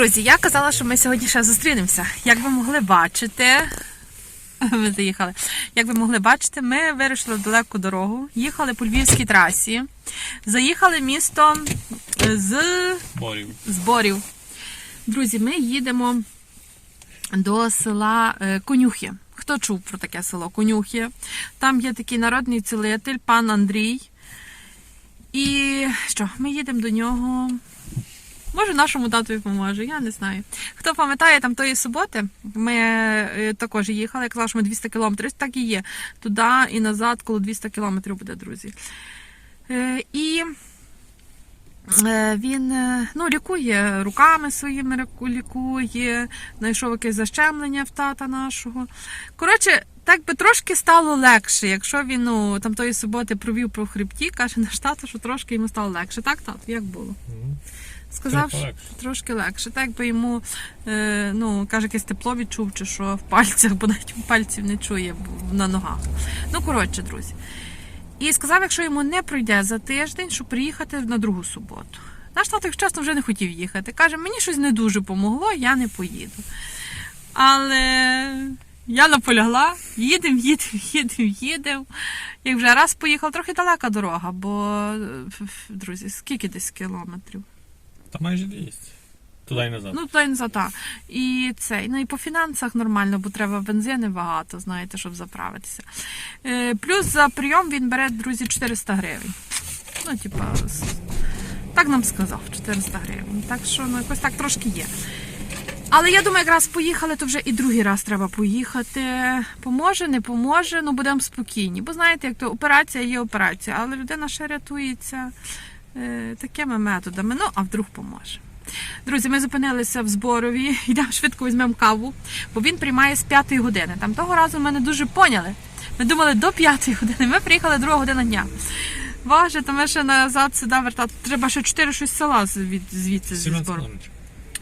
Друзі, я казала, що ми сьогодні ще зустрінемося. Як ви могли бачити, ми заїхали. Як ви могли бачити, ми вирішили в далеку дорогу, їхали по львівській трасі, заїхали місто з Борів. зборів. Друзі, ми їдемо до села е, Конюхи. Хто чув про таке село Конюхи? Там є такий народний цілитель, пан Андрій. І що, ми їдемо до нього. Може, нашому татові поможе, я не знаю. Хто пам'ятає там тої суботи, ми е, також їхали, я казала, що ми 200 кілометрів, так і є. Туди і назад, коло 200 кілометрів буде, друзі. Е, І Е, Він ну, лікує руками своїми лікує, знайшов якесь защемлення в тата нашого. Коротше, так би трошки стало легше, якщо він ну, там тої суботи провів по хребті, каже наш тато, що трошки йому стало легше. Так, тато, як було? Сказав, що трошки легше. Так би йому, е, ну, каже, якесь тепло відчув, чи що в пальцях, бо навіть пальців не чує на ногах. Ну, коротше, друзі. І сказав, якщо йому не пройде за тиждень, щоб приїхати на другу суботу. Наш тато, чесно, вже не хотів їхати. Каже, мені щось не дуже помогло, я не поїду. Але я наполягла, їдемо, їдемо, їдемо, їдемо. Як вже раз поїхав, трохи далека дорога, бо, е, друзі, скільки десь кілометрів? Та майже 200. Туди і назад. Ну, туди і назад, так. І цей. Ну і по фінансах нормально, бо треба бензини багато, знаєте, щоб заправитися. Е, плюс за прийом він бере, друзі, 400 гривень. Ну, типа, так нам сказав, 400 гривень. Так що ну, якось так трошки є. Але я думаю, якраз поїхали, то вже і другий раз треба поїхати. Поможе, не поможе, ну будемо спокійні. Бо знаєте, як то операція є операція, але людина ще рятується такими методами. Ну, а вдруг поможе. Друзі, ми зупинилися в зборові, йдемо швидко візьмемо каву, бо він приймає з 5 години. Там того разу ми не дуже поняли. Ми думали до 5 години. Ми приїхали друга година дня. Боже, то ми ще назад сюди вертати. Треба ще 4-6 села звідси зі збору.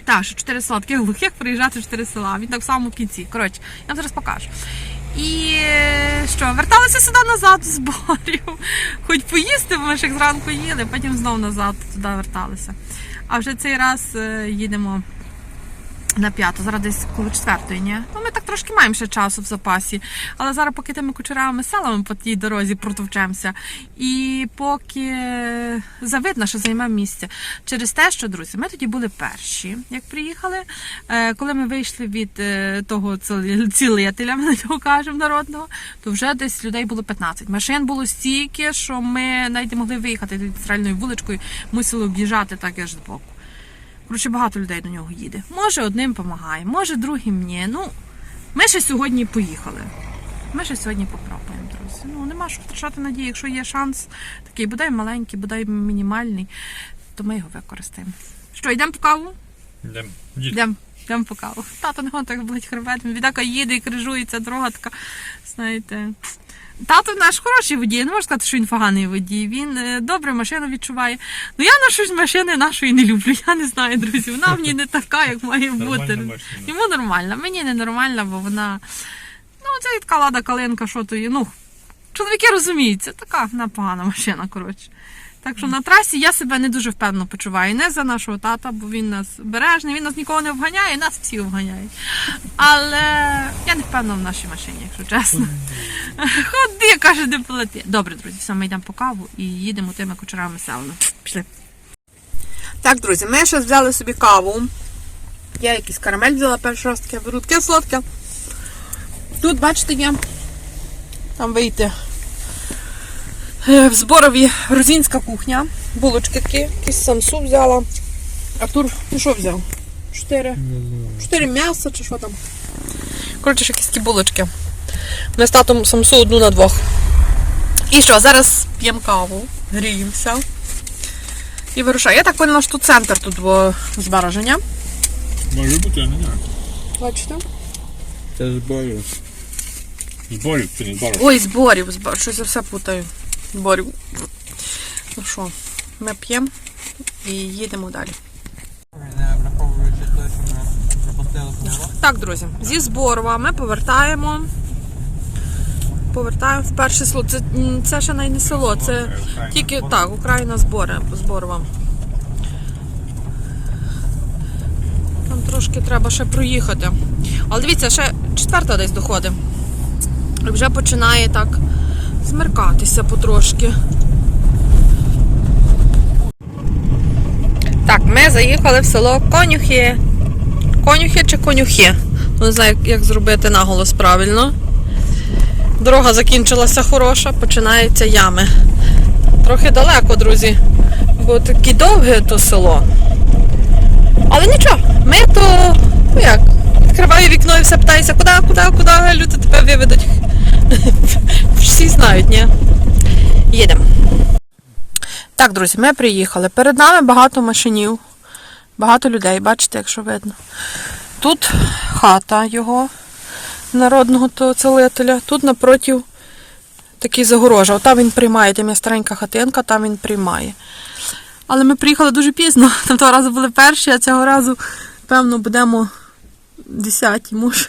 Так, що 4 села, таких глухих приїжджати 4 села. Він так в самому кінці. Коротше, я вам зараз покажу. І е, що, верталися сюди назад з зборів. Хоч поїсти, бо ми ж їх зранку їли, потім знову назад туди верталися. А вже цей раз е, їдемо на п'яту, зараз десь коло четвертої, ні? Ну, ми так трошки маємо ще часу в запасі. Але зараз, поки тими кучерявими селами по тій дорозі протовчемося, і поки завидно, що займемо місце. Через те, що, друзі, ми тоді були перші, як приїхали. Е, Коли ми вийшли від е, того цілителя, ми на нього кажемо народного, то вже десь людей було 15. Машин було стільки, що ми навіть не могли виїхати центральною вуличкою, мусили об'їжджати так аж збоку. Коротше, багато людей до нього їде. Може, одним допомагає, може, другим ні. Ну, ми ще сьогодні поїхали. Ми ще сьогодні попробуємо, друзі. Ну, нема що втрачати надії. Якщо є шанс такий, бодай маленький, бодай мінімальний, то ми його використаємо. Що, йдемо по каву? Йдемо. Йдемо. Йдемо по каву. Тато не так болить хребет. Він відака їде і крижується, дорога така, знаєте. Тато наш хороший водій, не можу сказати, що він поганий водій. Він е, добре машину відчуває. Ну я на щось машини нашої не люблю. Я не знаю, друзі. Вона в ній не така, як має бути. Нормальна. Йому нормально, мені не нормально, бо вона. Ну, це така лада калинка, що то є. Ну, чоловіки розуміють, це така вона погана машина, коротше. Так що на трасі я себе не дуже впевнено почуваю. Не за нашого тата, бо він нас бережний, він нас нікого не обганяє, нас всі обганяють. Але я не впевнена в нашій машині, якщо чесно. Ходи, каже, не полети. Добре, друзі, все, ми йдемо по каву і їдемо тими кучерами селами. Пішли. Так, друзі, ми ще взяли собі каву. Я якийсь карамель взяла перший раз таке беру, таке солодке. Тут, бачите, є там вийти. Е, В зборові грузинська кухня. Булочки такі, якийсь самсу взяла. Артур, ти що взяв? Чотири. Чотири м'яса чи що там? Коротше, якісь такі булочки. Ми з татом самсу одну на двох. І що, зараз п'ємо каву, гріємося. І вирушаю. Я так поняла, що тут центр тут збереження. Може бути, я не знаю. Бачите? Це зборів. Зборів чи не зборів? Ой, зборів, збор, щось я все путаю. Зборів. Ну що, ми п'ємо і їдемо далі. Так, друзі, зі Зборова ми повертаємо. Повертаємо в перше село. Це, це ще навіть не село, це тільки так, Україна збори, Зборова. Нам трошки треба ще проїхати. Але дивіться, ще четверта десь доходить. Вже починає так змеркатися потрошки. Так, ми заїхали в село Конюхи. Конюхи чи конюхи? Ну, Не знаю, як зробити наголос правильно. Дорога закінчилася хороша, починаються ями. Трохи далеко, друзі, бо таке довге то село. Але нічого, ми то ну як, відкриваю вікно і все питаюся, куди, куди, куди люди тебе виведуть. Всі знають, ні? Їдемо. Так, друзі, ми приїхали. Перед нами багато машинів, багато людей, бачите, якщо видно. Тут хата його, народного того целителя, тут напротив такий загорожа. Отам він приймає, там є старенька хатинка, там він приймає. Але ми приїхали дуже пізно. Там того разу були перші, а цього разу, певно, будемо десяті, може.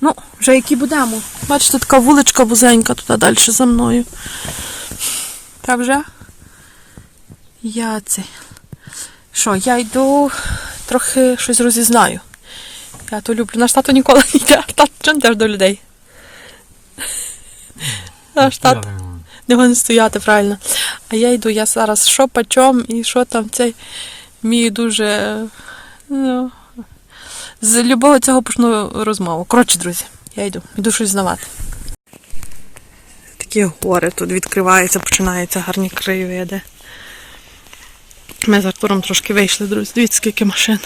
Ну, вже які будемо. Бачите, така вуличка вузенька туди далі за мною. Так вже. Я це. Що, я йду трохи щось розізнаю. Я то люблю. Наш тато ніколи не йде. Тато, чим йдеш до людей? Наш тато. Не вони стояти, правильно. А я йду, я зараз що почом і що там цей мій дуже. Ну, з любого цього почну розмову. Коротше, друзі, я йду, йду щось знавати. Такі гори тут відкриваються, починаються гарні краєвиди. Ми з Артуром трошки вийшли, друзі. Дивіться, скільки машин.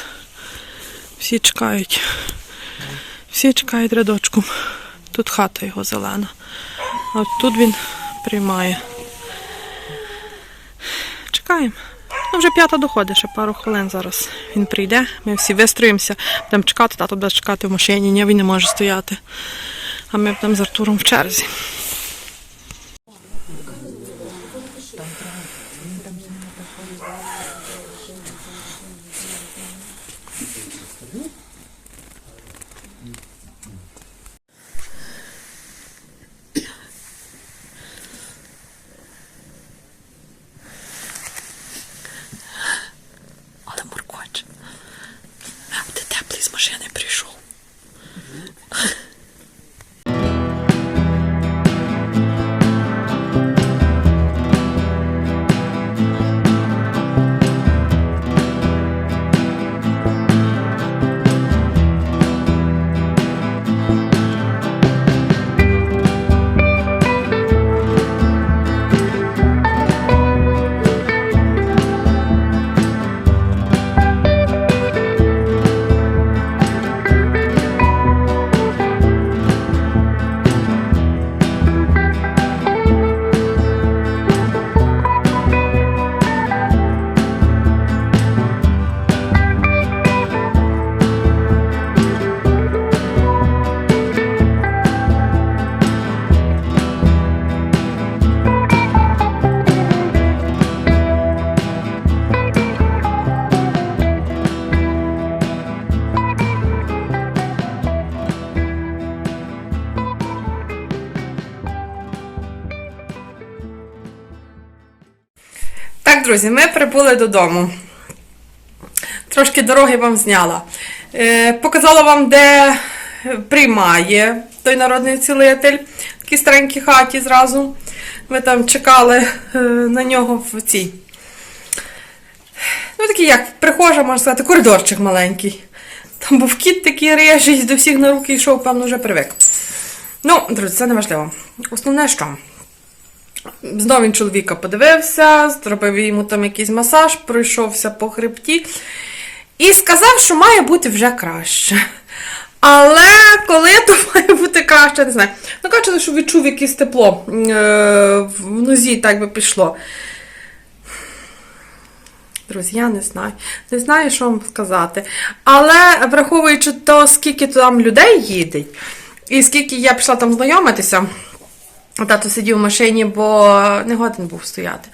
Всі чекають. Всі чекають рядочком. Тут хата його зелена. А тут він приймає. Чекаємо. Ну, вже п'ята доходить, ще пару хвилин зараз. Він прийде, ми всі вистроїмося, будемо чекати, тато буде чекати в машині, ні, він не може стояти. А ми будемо з Артуром в черзі. Так, друзі, ми прибули додому. Трошки дороги вам зняла. Е, показала вам, де приймає той народний цілитель. В такій старенькій хаті зразу. Ми там чекали е, на нього в цій. Ну, такий, як прихожа, можна сказати, коридорчик маленький. Там був кіт такий режий, до всіх на руки йшов, певно, вже привик. Ну, друзі, це не важливо. Основне, що. Знову він чоловіка подивився, зробив йому там якийсь масаж, пройшовся по хребті і сказав, що має бути вже краще. Але коли то має бути краще, не знаю. Ну, каже, що відчув якесь тепло е, в нозі, так би пішло. Друзі, я не знаю. Не знаю, що вам сказати. Але враховуючи то, скільки там людей їде, і скільки я пішла там знайомитися, Тато сидів в машині, бо не годен був стояти.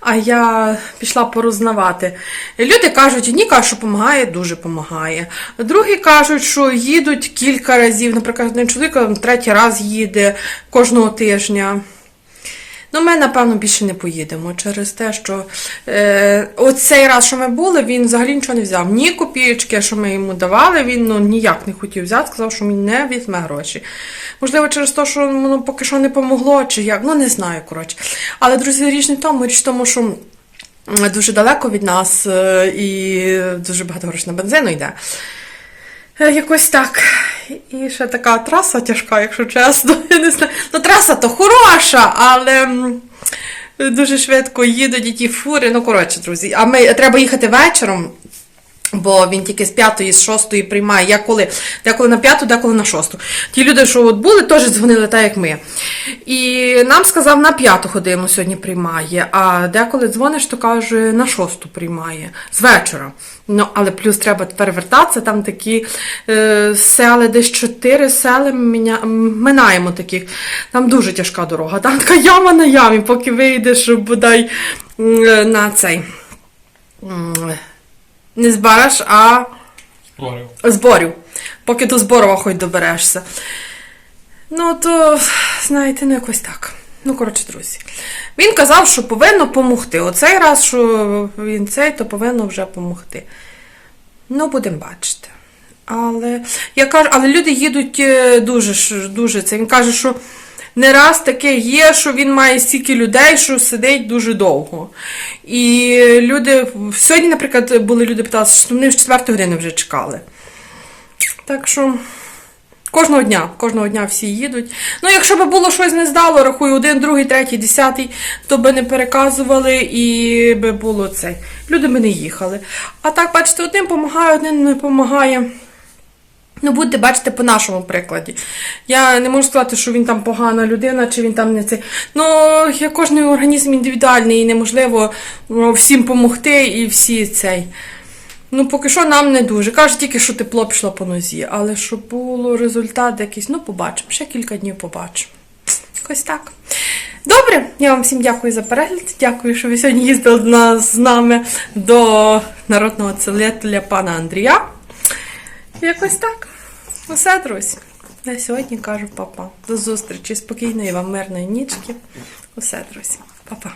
А я пішла порознавати. Люди кажуть, одні що допомагає, дуже допомагає. Другі кажуть, що їдуть кілька разів. Наприклад, один чоловік третій раз їде кожного тижня. Ну, ми, напевно, більше не поїдемо через те, що е, оцей раз, що ми були, він взагалі нічого не взяв. Ні копійки, що ми йому давали, він ну, ніяк не хотів взяти, сказав, що він не візьме гроші. Можливо, через те, що воно поки що не помогло, чи як, ну не знаю, коротше. Але, друзі, річ не в тому, річ в тому, що дуже далеко від нас е, і дуже багато грошей на бензину йде. Е, Якось так. І ще така траса тяжка, якщо чесно. Я не знаю. Ну, траса то хороша, але дуже швидко їдуть і ті фури. Ну, коротше, друзі. А ми треба їхати вечором. Бо він тільки з п'ятої, з шостої приймає. Я коли деколи на п'яту, деколи на шосту. Ті люди, що от були, теж дзвонили так, як ми. І нам сказав, на п'яту годину сьогодні приймає, а деколи дзвониш, то каже, на шосту приймає з вечора. Ну, але плюс треба тепер вертатися, там такі е, сели, десь чотири сели міня, минаємо таких. Там дуже тяжка дорога. Там така яма на ямі, поки вийдеш бодай е, на цей. Не збереш, а Створив. зборів. Поки до зборова хоч доберешся. Ну, то, знаєте, ну якось так. Ну, коротше, друзі. Він казав, що повинно помогти. Оцей раз, що він цей, то повинно вже помогти. Ну, будемо бачити. Але я кажу, але люди їдуть е, дуже дуже це. Він каже, що не раз таке є, що він має стільки людей, що сидить дуже довго. І люди сьогодні, наприклад, були люди питалися, що вони в 4 години вже чекали. Так що кожного дня, кожного дня всі їдуть. Ну, якщо б було щось не здало, рахую, один, другий, третій, десятий, то би не переказували і би було це. Люди би не їхали. А так, бачите, одним допомагає, одним не допомагає. Ну, будете бачити по нашому прикладі. Я не можу сказати, що він там погана людина, чи він там не цей. Ну, кожен організм індивідуальний і неможливо ну, всім допомогти і всі цей. Ну, поки що нам не дуже. Каже тільки, що тепло пішло по нозі. Але щоб було результат якийсь, ну побачимо. Ще кілька днів побачимо. Якось так. Добре, я вам всім дякую за перегляд. Дякую, що ви сьогодні їздили з нами до народного целителя пана Андрія. Якось так. Усе, друзі. На сьогодні кажу папа. До зустрічі. Спокійної вам мирної нічки. Усе, друзі. Па-па.